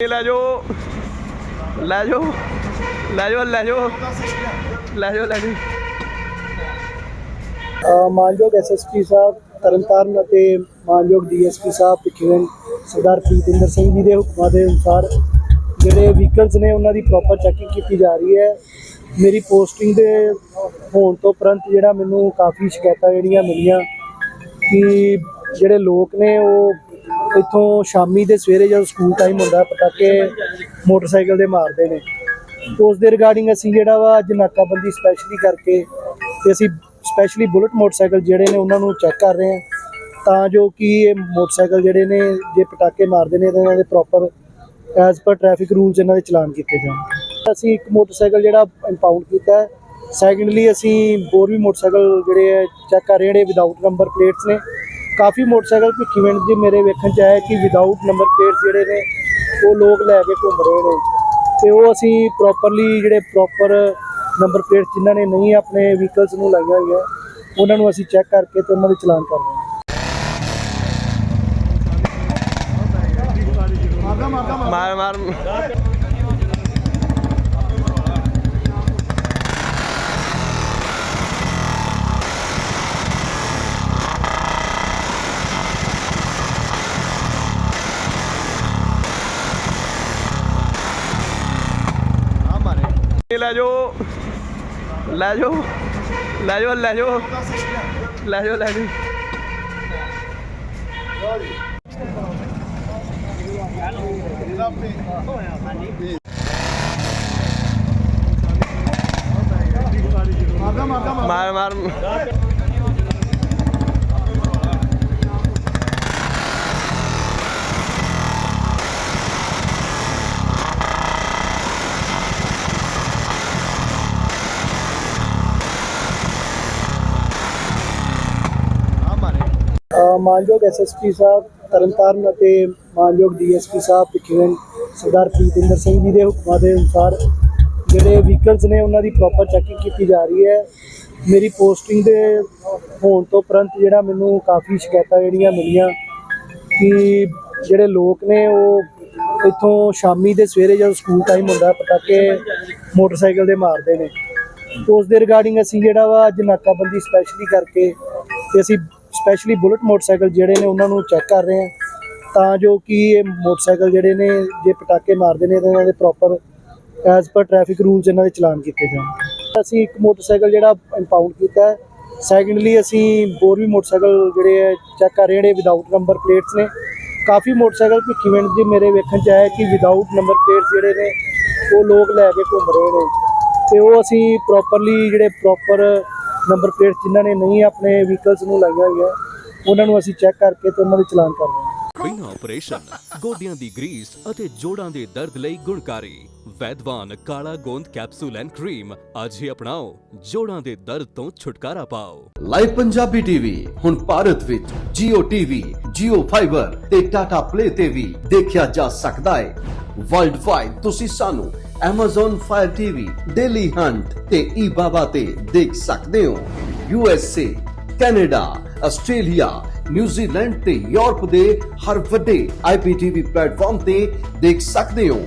ਇਹ ਲੈ ਜਾਓ। ਲੈ ਜਾਓ। ਲੈ ਜਾਓ ਲੈ ਜਾਓ। ਲੈ ਜਾਓ ਲੈ ਜਾਓ। ਮਾਨਯੋਗ ਐਸਐਸਪੀ ਸਾਹਿਬ, ਤਰਨਤਾਰਨ ਅਤੇ ਮਾਨਯੋਗ ਡੀਐਸਪੀ ਸਾਹਿਬ ਭਿੱਖੀਵਿੰਡ ਸਰਦਾਰ ਪ੍ਰੀਤਿੰਦਰ ਸਿੰਘ ਜੀ ਦੇ ਹੁਕਮਾਂ ਦੇ ਅਨੁਸਾਰ ਜਿਹੜੇ ਵਹੀਕਲਸ ਨੇ, ਉਹਨਾਂ ਦੀ ਪ੍ਰੋਪਰ ਚੈਕਿੰਗ ਕੀਤੀ ਜਾ ਰਹੀ ਹੈ। ਮੇਰੀ ਪੋਸਟਿੰਗ ਦੇ ਹੋਣ ਤੋਂ ਉਪਰੰਤ ਜਿਹੜਾ ਮੈਨੂੰ ਕਾਫੀ ਸ਼ਿਕਾਇਤਾਂ ਜਿਹੜੀਆਂ ਮਿਲੀਆਂ ਕਿ ਜਿਹੜੇ ਲੋਕ ਨੇ, ਉਹ ਇੱਥੋਂ ਸ਼ਾਮੀ ਦੇ ਸਵੇਰੇ ਜਦੋਂ ਸਕੂਲ ਟਾਈਮ ਹੁੰਦਾ, ਪਟਾਕੇ ਮੋਟਰਸਾਈਕਲ ਦੇ ਮਾਰਦੇ ਨੇ। ਉਸ ਦੇ ਰਿਗਾਰਡਿੰਗ ਅਸੀਂ ਜਿਹੜਾ ਵਾ ਅੱਜ ਨਾਕਾਬੰਦੀ ਸਪੈਸ਼ਲੀ ਕਰਕੇ ਤੇ ਅਸੀਂ ਸਪੈਸ਼ਲੀ ਬੁਲਟ ਮੋਟਰਸਾਈਕਲ ਜਿਹੜੇ ਨੇ ਉਹਨਾਂ ਨੂੰ ਚੈੱਕ ਕਰ ਰਹੇ ਹਾਂ। ਤਾਂ ਜੋ ਕਿ ਇਹ ਮੋਟਰਸਾਈਕਲ ਜਿਹੜੇ ਨੇ, ਜੇ ਪਟਾਕੇ ਮਾਰਦੇ ਨੇ ਤਾਂ ਇਹਨਾਂ ਦੇ proper as per traffic rules ਇਹਨਾਂ ਦੇ ਚਲਾਨ ਕੀਤੇ ਜਾਣ। ਅਸੀਂ ਇੱਕ ਮੋਟਰਸਾਈਕਲ ਜਿਹੜਾ ਇੰਪਾਊਂਡ ਕੀਤਾ ਹੈ। ਸੈਕੰਡਲੀ ਅਸੀਂ ਹੋਰ ਵੀ ਮੋਟਰਸਾਈਕਲ ਜਿਹੜੇ ਹੈ ਚੈੱਕ ਕਰ ਰਹੇ ਹਾਂ, ਜਿਹੜੇ ਵਿਦਆਊਟ ਨੰਬਰ ਪਲੇਟਸ ਨੇ। ਕਾਫੀ ਮੋਟਰਸਾਈਕਲ ਭਿੱਖੀਵਿੰਡ ਜੀ ਮੇਰੇ ਵੇਖਣ ਚ ਆਇਆ ਕਿ ਵਿਦਆਊਟ ਨੰਬਰ ਪਲੇਟਸ ਜਿਹੜੇ ਨੇ, ਉਹ ਲੋਕ ਲੈ ਕੇ ਘੁੰਮ ਰਹੇ ਨੇ। ਤੇ ਉਹ ਅਸੀਂ ਪ੍ਰੋਪਰਲੀ ਜਿਹੜੇ ਪ੍ਰੋਪਰ ਨੰਬਰ ਪਲੇਟ ਜਿਨ੍ਹਾਂ ਨੇ ਨਹੀਂ ਆਪਣੇ ਵਹੀਕਲਸ ਨੂੰ ਲਾਈਆਂ ਹੋਈਆਂ, ਉਹਨਾਂ ਨੂੰ ਅਸੀਂ ਚੈੱਕ ਕਰਕੇ ਤੇ ਉਹਨਾਂ ਦੇ ਚਲਾਨ ਕਰ ਰਹੇ ਹਾਂ। ਮਾਰ ਮਾਰ। ਲੈ ਜਾਓ। ਲੈ ਜਾਓ। ਲੈ ਜਾਓ ਲੈ ਜਾਓ। ਲੈ ਜਾਓ ਲੈ ਜਾਓ। ਮਾਰ ਮਾਰ। ਮਾਨਯੋਗ ਐਸਐਸਪੀ ਸਾਹਿਬ, ਤਰਨਤਾਰਨ ਅਤੇ ਮਾਨਯੋਗ ਡੀਐਸਪੀ ਸਾਹਿਬ ਭਿੱਖੀਵਿੰਡ ਸਰਦਾਰ ਪ੍ਰੀਤਿੰਦਰ ਸਿੰਘ ਜੀ ਦੇ ਹੁਕਮਾਂ ਦੇ ਅਨੁਸਾਰ ਜਿਹੜੇ ਵਹੀਕਲਸ ਨੇ ਉਹਨਾਂ ਦੀ ਪ੍ਰੋਪਰ ਚੈਕਿੰਗ ਕੀਤੀ ਜਾ ਰਹੀ ਹੈ। ਮੇਰੀ ਪੋਸਟਿੰਗ ਦੇ ਹੋਣ ਤੋਂ ਉਪਰੰਤ ਜਿਹੜਾ ਮੈਨੂੰ ਕਾਫੀ ਸ਼ਿਕਾਇਤਾਂ ਜਿਹੜੀਆਂ ਮਿਲੀਆਂ ਕਿ ਜਿਹੜੇ ਲੋਕ ਨੇ ਉਹ ਇੱਥੋਂ ਸ਼ਾਮੀ ਦੇ ਸਵੇਰੇ ਜਦੋਂ ਸਕੂਲ ਟਾਈਮ ਹੁੰਦਾ, ਪਟਾਕੇ ਮੋਟਰਸਾਈਕਲ ਦੇ ਮਾਰਦੇ ਨੇ। ਉਸ ਦੇ ਰਿਗਾਰਡਿੰਗ ਅਸੀਂ ਜਿਹੜਾ ਵਾ ਅੱਜ ਨਾਕਾਬੰਦੀ ਸਪੈਸ਼ਲੀ ਕਰਕੇ ਤੇ ਅਸੀਂ ਸਪੈਸ਼ਲੀ ਬੁਲਟ ਮੋਟਰਸਾਈਕਲ ਜਿਹੜੇ ਨੇ ਉਹਨਾਂ ਨੂੰ ਚੈੱਕ ਕਰ ਰਹੇ ਹਾਂ। ਤਾਂ ਜੋ ਕਿ ਇਹ ਮੋਟਰਸਾਈਕਲ ਜਿਹੜੇ ਨੇ, ਜੇ ਪਟਾਕੇ ਮਾਰਦੇ ਨੇ ਤਾਂ ਇਹਨਾਂ ਦੇ proper as per traffic rules ਇਹਨਾਂ ਦੇ ਚਲਾਨ ਕੀਤੇ ਜਾਣ। ਅਸੀਂ ਇੱਕ ਮੋਟਰਸਾਈਕਲ ਜਿਹੜਾ ਇੰਪਾਊਂਡ ਕੀਤਾ ਹੈ। ਸੈਕੰਡਲੀ ਅਸੀਂ ਹੋਰ ਵੀ ਮੋਟਰਸਾਈਕਲ ਜਿਹੜੇ ਹੈ ਚੈੱਕ ਕਰ ਰਹੇ ਜਿਹੜੇ ਵਿਦਆਊਟ ਨੰਬਰ ਪਲੇਟਸ ਨੇ। ਕਾਫੀ ਮੋਟਰਸਾਈਕਲ ਭਿੱਖੀ ਮਿੰਟ ਜੀ ਮੇਰੇ ਵੇਖਣ ਚ ਆਇਆ ਕਿ ਵਿਦਆਊਟ ਨੰਬਰ ਪਲੇਟਸ ਜਿਹੜੇ ਨੇ, ਉਹ ਲੋਕ ਲੈ ਕੇ ਘੁੰਮ ਰਹੇ ਨੇ। ਤੇ ਉਹ ਅਸੀਂ ਪ੍ਰੋਪਰਲੀ ਜਿਹੜੇ ਪ੍ਰੋਪਰ ਨੰਬਰ ਪਲੇਟ ਜਿਨ੍ਹਾਂ ਨੇ ਨਹੀਂ ਆਪਣੇ ਵਹੀਕਲਸ ਨੂੰ ਲਾਈਆਂ ਹੋਈਆਂ, ਉਹਨਾਂ ਨੂੰ ਅਸੀਂ ਚੈੱਕ ਕਰਕੇ ਤੇ ਉਹਨਾਂ ਦੇ ਚਲਾਨ ਕਰ ਹਾਂ। ਬਿਨਾਂ ਆਪਰੇਸ਼ਨ ਗੋਡਿਆਂ ਦੀ ਗਰੀਸ ਅਤੇ ਜੋੜਾਂ ਦੇ ਦਰਦ ਲਈ ਗੁਣਕਾਰੀ। ਵੈਦਵਾਨ ਕਾਲਾ ਗੋਂਦ ਕੈਪਸੂਲ ਐਂਡ ਕਰੀਮ ਅੱਜ ਹੀ ਅਪਣਾਓ ਜੋੜਾਂ ਦੇ ਦਰਦ ਤੋਂ ਛੁਟਕਾਰਾ ਪਾਓ। ਲਾਈਵ ਪੰਜਾਬੀ ਟੀਵੀ ਹੁਣ ਭਾਰਤ ਵਿੱਚ Jio TV, Jio Fiber ਤੇ Tata Play ਤੇ ਵੀ ਦੇਖਿਆ ਜਾ ਸਕਦਾ ਹੈ। ਵਰਲਡ ਵਾਈਡ ਤੁਸੀਂ ਸਾਨੂੰ Amazon Fire TV, Daily Hunt ਤੇ eBaba ਤੇ ਦੇਖ ਸਕਦੇ ਹੋ। USA, Canada, Australia, New Zealand ਤੇ ਯੂਰਪ ਦੇ ਹਰ ਵੱਡੇ IPTV ਪਲੇਟਫਾਰਮ ਤੇ ਦੇਖ ਸਕਦੇ ਹੋ।